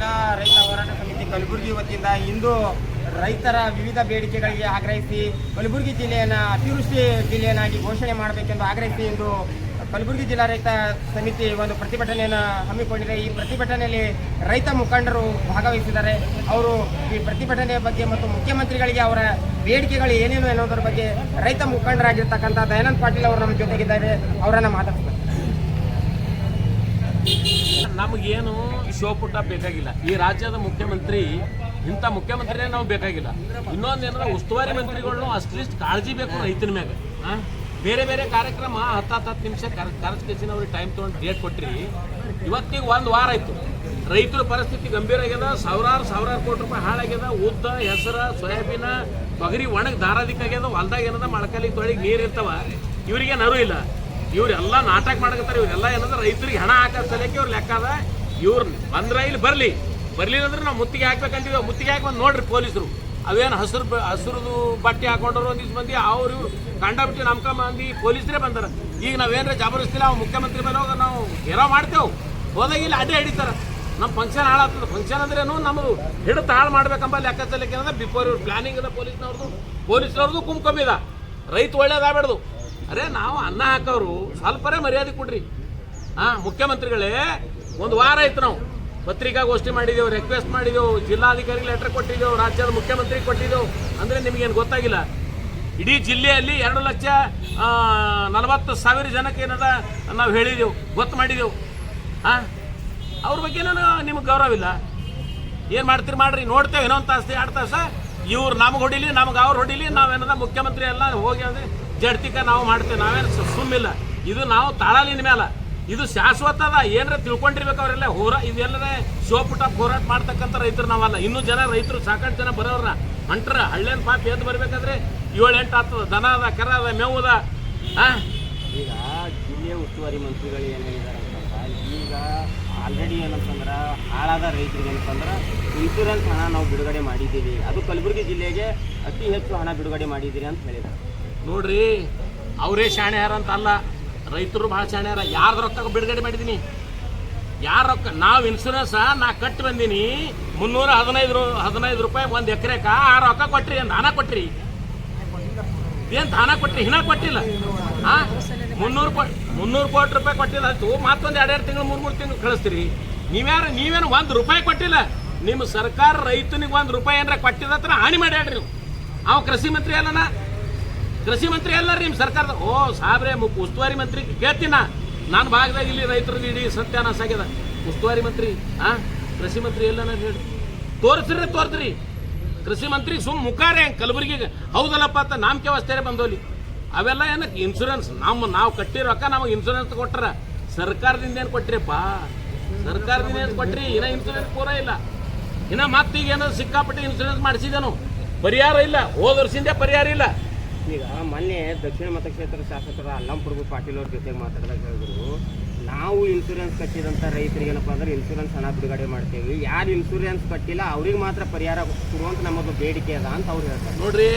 ಜಿಲ್ಲಾ ರೈತ ಹೋರಾಟ ಸಮಿತಿ ಕಲಬುರಗಿ ವತಿಯಿಂದ ಇಂದು ರೈತರ ವಿವಿಧ ಬೇಡಿಕೆಗಳಿಗೆ ಆಗ್ರಹಿಸಿ ಕಲಬುರಗಿ ಜಿಲ್ಲೆಯನ್ನು, ಅತಿವೃಷ್ಟಿ ಜಿಲ್ಲೆಯನ್ನಾಗಿ ಘೋಷಣೆ ಮಾಡಬೇಕೆಂದು ಆಗ್ರಹಿಸಿ ಇಂದು ಕಲಬುರಗಿ ಜಿಲ್ಲಾ ರೈತ ಸಮಿತಿ ಒಂದು ಪ್ರತಿಭಟನೆಯನ್ನು ಹಮ್ಮಿಕೊಂಡಿದೆ. ಈ ಪ್ರತಿಭಟನೆಯಲ್ಲಿ ರೈತ ಮುಖಂಡರು ಭಾಗವಹಿಸಿದ್ದಾರೆ. ಅವರು ಈ ಪ್ರತಿಭಟನೆಯ ಬಗ್ಗೆ ಮತ್ತು ಮುಖ್ಯಮಂತ್ರಿಗಳಿಗೆ ಅವರ ಬೇಡಿಕೆಗಳು ಏನೇನು ಎನ್ನುವುದರ ಬಗ್ಗೆ ರೈತ ಮುಖಂಡರಾಗಿರ್ತಕ್ಕಂಥ ದಯಾನಂದ್ ಪಾಟೀಲ್ ಅವರು ನಮ್ಮ ಜೊತೆಗಿದ್ದಾರೆ. ಅವರನ್ನು ಮಾತಾಡ್ತಾರೆ ನಮಗೇನು ಶೋಪುಟ ಬೇಕಾಗಿಲ್ಲ. ಈ ರಾಜ್ಯದ ಮುಖ್ಯಮಂತ್ರಿ, ಇಂಥ ಮುಖ್ಯಮಂತ್ರಿನೇ ನಾವು ಬೇಕಾಗಿಲ್ಲ. ಇನ್ನೊಂದು ಏನಾರ ಉಸ್ತುವಾರಿ ಮಂತ್ರಿಗಳ್ನು ಅಷ್ಟಿಷ್ಟು ಕಾಳಜಿ ಬೇಕು ರೈತನ ಮ್ಯಾಗ? ಬೇರೆ ಬೇರೆ ಕಾರ್ಯಕ್ರಮ ಹತ್ತು ಹತ್ತು ಹತ್ತು ನಿಮಿಷ ಕರೆಸ್ ಕೇಸಿನ ಅವ್ರಿಗೆ ಟೈಮ್ ತೊಗೊಂಡು ಡೇಟ್ ಕೊಟ್ರಿ. ಇವತ್ತಿಗೆ ಒಂದು ವಾರ ಆಯಿತು. ರೈತರ ಪರಿಸ್ಥಿತಿ ಗಂಭೀರ ಆಗ್ಯದ, ಸಾವಿರಾರು ಸಾವಿರಾರು ಕೋಟಿ ರೂಪಾಯಿ ಹಾಳಾಗ್ಯದ, ಉದ್ದ, ಹೆಸರ, ಸೋಯಾಬೀನ ತೊಗರಿ ಒಣಗಿ ದಾರಾದಿಕ್ಕಾಗ್ಯದ ಹೊಲ್ದಾಗ ಏನದ ಮಳಕಾಲಿಗೆ ತೊಳಿಗೆ ನೀರು ಇರ್ತವ. ಇವರಿಗೆ ನರು ಇಲ್ಲ. ಇವರೆಲ್ಲ ನಾಟಕ ಮಾಡಕತ್ತಾರ, ಇವರೆಲ್ಲ ಏನಂದ್ರೆ ರೈತರಿಗೆ ಹಣ ಹಾಕೋ ಸಲಕ್ಕೆ ಇವ್ರು ಲೆಕ್ಕ ಅದ. ಇವ್ರು ಬಂದ್ರೆ ಇಲ್ಲಿ ಬರಲಿ. ಬರ್ಲಿಲ್ಲ ಅಂದ್ರೆ ನಾವು ಮುತ್ತಿಗೆ ಹಾಕ್ಬೇಕಂತಿದ್ವಿ ಮುತ್ತಿಗೆ ಹಾಕಿ ಬಂದು ನೋಡ್ರಿ ಪೊಲೀಸರು. ಅವೇನು ಹಸಿರು ಹಸಿರುದು ಬಟ್ಟೆ ಹಾಕೊಂಡ್ರು ಒಂದಿಷ್ಟು ಮಂದಿ ಅವ್ರು ಇವ್ರು ಕಂಡಬಿಟ್ಟು ನಮ್ಕ ಮಂದಿ ಪೊಲೀಸರೇ ಬಂದಾರ. ಈಗ ನಾವೇನ್ರ ಜಬರ್ಸ್ತಿಲ್ಲ ಅವ್ರು ಮುಖ್ಯಮಂತ್ರಿ ಮೇಲೆ ಹೋಗ ನಾವು ಏನೋ ಮಾಡ್ತೇವೆ. ಹೋದಾಗ ಇಲ್ಲಿ ಅಡ್ಡೆ ಹಿಡಿತಾರೆ. ನಮ್ಮ ಫಂಕ್ಷನ್ ಹಾಳಾಗ್ತದೆ. ಫಂಕ್ಷನ್ ಅಂದ್ರೇನು ನಮ್ಮದು ಹಿಡಿದು ಹಾಳು ಮಾಡ್ಬೇಕಂಬ ಲೆಕ್ಕ ಏನಂದ್ರೆ ಬಿಫೋರ್ ಇವ್ರು ಪ್ಲಾನಿಂಗ್ ಇದೆ ಪೊಲೀಸ್ನವ್ರದ್ದು ಪೊಲೀಸ್ನವ್ರದ್ದು ಕುಂಕಮ್ಮಿದ ರೈತ ಒಳ್ಳೇದಾಗಬೇಡ್ದು ಅರೆ ನಾವು ಅನ್ನ ಹಾಕೋರು ಸ್ವಲ್ಪರೇ ಮರ್ಯಾದೆ ಕೊಡ್ರಿ. ಹಾಂ, ಮುಖ್ಯಮಂತ್ರಿಗಳೇ, ಒಂದು ವಾರ ಆಯ್ತು ನಾವು. ಪತ್ರಿಕಾಗೋಷ್ಠಿ ಮಾಡಿದೆವು ರಿಕ್ವೆಸ್ಟ್ ಮಾಡಿದೆವು, ಜಿಲ್ಲಾಧಿಕಾರಿಗೆ ಲೆಟರ್ ಕೊಟ್ಟಿದ್ದೆವು ರಾಜ್ಯದ ಮುಖ್ಯಮಂತ್ರಿಗೆ ಕೊಟ್ಟಿದ್ದೆವು ಅಂದರೆ ನಿಮಗೇನು ಗೊತ್ತಾಗಿಲ್ಲ. ಇಡೀ ಜಿಲ್ಲೆಯಲ್ಲಿ ಎರಡು ಲಕ್ಷ ನಲವತ್ತು ಸಾವಿರ ಜನಕ್ಕೆ ಏನದ ನಾವು ಹೇಳಿದೆವು, ಗೊತ್ತು ಮಾಡಿದೆವು. ಹಾಂ, ಅವ್ರ ಬಗ್ಗೆ ನಿಮ್ಗೆ ಗೌರವ ಇಲ್ಲ. ಏನು ಮಾಡ್ತೀರಿ ಮಾಡ್ರಿ, ನೋಡ್ತೇವೆ ಇನ್ನೊಂದು ತಾಸು ಎರಡು ತಾಸು. ಇವ್ರು ನಮ್ಗೆ ಹೊಡಿಲಿ, ನಮ್ಗೆ ಅವ್ರು ಹೊಡಿಲಿ ನಾವೇನದ ಮುಖ್ಯಮಂತ್ರಿ ಎಲ್ಲ ಹೋಗಿ ಅಂದ್ರೆ ಜಡ್ತಿಕ ನಾವು ಮಾಡ್ತೇವೆ, ನಾವೇನು ಸುಮ್ಮಿಲ್ಲ. ಇದು ನಾವು ತಾಳಲಿನ ಮೇಲೆ ಇದು ಶಾಶ್ವತ ಅದ, ಏನರ ತಿಳ್ಕೊಂಡಿರ್ಬೇಕು ಅವರೆಲ್ಲ. ಹೋರಾ ಶೋ ಶೋಪುಟ ಹೋರಾಟ ಮಾಡ್ತಕ್ಕಂಥ ರೈತರು ನಾವಲ್ಲ. ಇನ್ನೂ ಜನ ರೈತರು ಸಾಕಷ್ಟು ಜನ ಬರೋರ ಹೊಂಟ್ರ ಹಳ್ಳಿನ ಪಾಪ ಎದ್ದು ಬರ್ಬೇಕಾದ್ರೆ ಏಳು ಎಂಟು ಆಗ್ತದ ದನ ಅದ, ಕರ ಅದ, ಮೇವು ಅದ. ಈಗ ಜಿಲ್ಲೆ ಉಸ್ತುವಾರಿ ಮಂತ್ರಿಗಳು ಏನು ಈಗ ಆಲ್ರೆಡಿ ಏನಂತಂದ್ರೆ ಹಾಳಾದ ರೈತರಿಗೆ ಅಂತಂದ್ರೆ ಇನ್ಶೂರೆನ್ಸ್ ಹಣ ನಾವು ಬಿಡುಗಡೆ ಮಾಡಿದ್ದೀವಿ. ಅದು ಕಲಬುರಗಿ ಜಿಲ್ಲೆಗೆ ಅತಿ ಹೆಚ್ಚು ಹಣ ಬಿಡುಗಡೆ ಮಾಡಿದ್ದೀರಿ ಅಂತ ಹೇಳಿದ್ದಾರೆ. ನೋಡ್ರಿ, ಅವರೇ ಶಾಣ್ಯಾರ ಅಂತ ಅಲ್ಲ, ರೈತರು ಭಾಳ ಶಾಣ್ಯಾರ. ಯಾರ ರೊಕ್ಕ ಬಿಡುಗಡೆ ಮಾಡಿದ್ದೀನಿ ಯಾರ ರೊಕ್ಕ? ನಾವು ಇನ್ಸೂರೆನ್ಸ್ ನಾ ಕಟ್ಟಿ ಬಂದೀನಿ, ಮುನ್ನೂರ ಹದಿನೈದು ಹದಿನೈದು ರೂಪಾಯಿ ಒಂದು ಎಕರೆಕ, ಆ ರೊಕ್ಕ ಕೊಟ್ರಿ, ಏನು ದಾನ ಕೊಟ್ರಿ? ಏನು ದಾನ ಕೊಟ್ರಿ? ಹಿನ ಕೊಟ್ಟಿಲ್ಲ. ಹಾಂ ಮುನ್ನೂರು ಕೋಟಿ ಮುನ್ನೂರು ಕೋಟಿ ರೂಪಾಯಿ ಕೊಟ್ಟಿಲ್ಲ, ಆಯ್ತು, ಮತ್ತೊಂದು ಎರಡೆರಡು ತಿಂಗಳು, ಮೂರು ಮೂರು ತಿಂಗಳು ಕಳಿಸ್ತೀರಿ. ನೀವ್ಯಾರು ನೀವೇನು ಒಂದು ರೂಪಾಯಿ ಕೊಟ್ಟಿಲ್ಲ. ನಿಮ್ಮ ಸರ್ಕಾರ ರೈತನಿಗೆ ಒಂದು ರೂಪಾಯಿ ಏನಾರ ಕೊಟ್ಟಿದತ್ರ ಹಾನಿ ಮಾಡ್ಯಾಡ್ರಿ ನೀವು. ಅವ ಕೃಷಿ ಮಂತ್ರಿ ಅಲ್ಲನ? ಕೃಷಿ ಮಂತ್ರಿ ಅಲ್ಲ ನಿಮ್ಮ ಸರ್ಕಾರದ ಓ, ಸಾಬ್ರೆ ಉಸ್ತುವಾರಿ ಮಂತ್ರಿ ಕೇಳ್ತೀನ ನಾನು ಭಾಗದಾಗ ಇಲ್ಲಿ ರೈತರಿಗೆ ಇಡೀ ಸತ್ಯಾನಾಶ ಆಗ್ಯದ. ಉಸ್ತುವಾರಿ ಮಂತ್ರಿ, ಆ, ಕೃಷಿ ಮಂತ್ರಿ ಎಲ್ಲ ನಾನು ಹೇಳಿ. ತೋರಿಸ್ರಿ ತೋರಿಸ್ರಿ. ಕೃಷಿ ಮಂತ್ರಿ ಸುಮ್ ಮುಖಾರೆ ಕಲಬುರಗಿಗೆ, ಹೌದಲ್ಲಪ್ಪ ಅಂತ ನಾಮಕೆ ಅವಸ್ಥೆ ಬಂದೋಲಿ. ಅವೆಲ್ಲ ಏನಕ್ಕೆ? ಇನ್ಶೂರೆನ್ಸ್ ನಮ್ಮ ನಾವು ಕಟ್ಟಿ ರೊಕ್ಕ ನಮಗೆ ಇನ್ಶೂರೆನ್ಸ್ ಕೊಟ್ಟರ ಸರ್ಕಾರದಿಂದ ಏನು ಕೊಟ್ರಿಪ್ಪ? ಸರ್ಕಾರದಿಂದ ಏನು ಕೊಟ್ಟರಿ ಇನ್ನ ಇನ್ಶೂರೆನ್ಸ್ ಪೂರ ಇಲ್ಲ. ಇನ್ನ ಮತ್ತೀಗ ಏನೋ ಸಿಕ್ಕಾಪಟ್ಟೆ ಇನ್ಶೂರೆನ್ಸ್ ಮಾಡಿಸಿದನು ಪರಿಹಾರ ಇಲ್ಲ. ಹೋದ ಪರಿಹಾರ ಇಲ್ಲ. ಈಗ ಮೊನ್ನೆ ದಕ್ಷಿಣ ಮತಕ್ಷೇತ್ರ ಶಾಸಕರ ಅಲ್ಲಂಪುರ್ಗು ಪಾಟೀಲ್ ಅವ್ರ ಜೊತೆಗೆ ಮಾತಾಡಿದಾಗ ಹೇಳಿದ್ರು, ನಾವು ಇನ್ಶೂರೆನ್ಸ್ ಕಟ್ಟಿದಂಥ ರೈತರಿಗೆ ಏನಪ್ಪ ಅಂದ್ರೆ ಇನ್ಶೂರೆನ್ಸ್ ಹಣ ಬಿಡುಗಡೆ ಮಾಡ್ತೇವೆ. ಯಾರು ಇನ್ಶೂರೆನ್ಸ್ ಕಟ್ಟಿಲ್ಲ, ಅವ್ರಿಗೆ ಮಾತ್ರ ಪರಿಹಾರ ಕೊಡುವಂತ ನಮ್ಮದು ಬೇಡಿಕೆ ಅದ ಅಂತ ಅವ್ರು ಹೇಳ್ತಾರೆ. ನೋಡ್ರಿ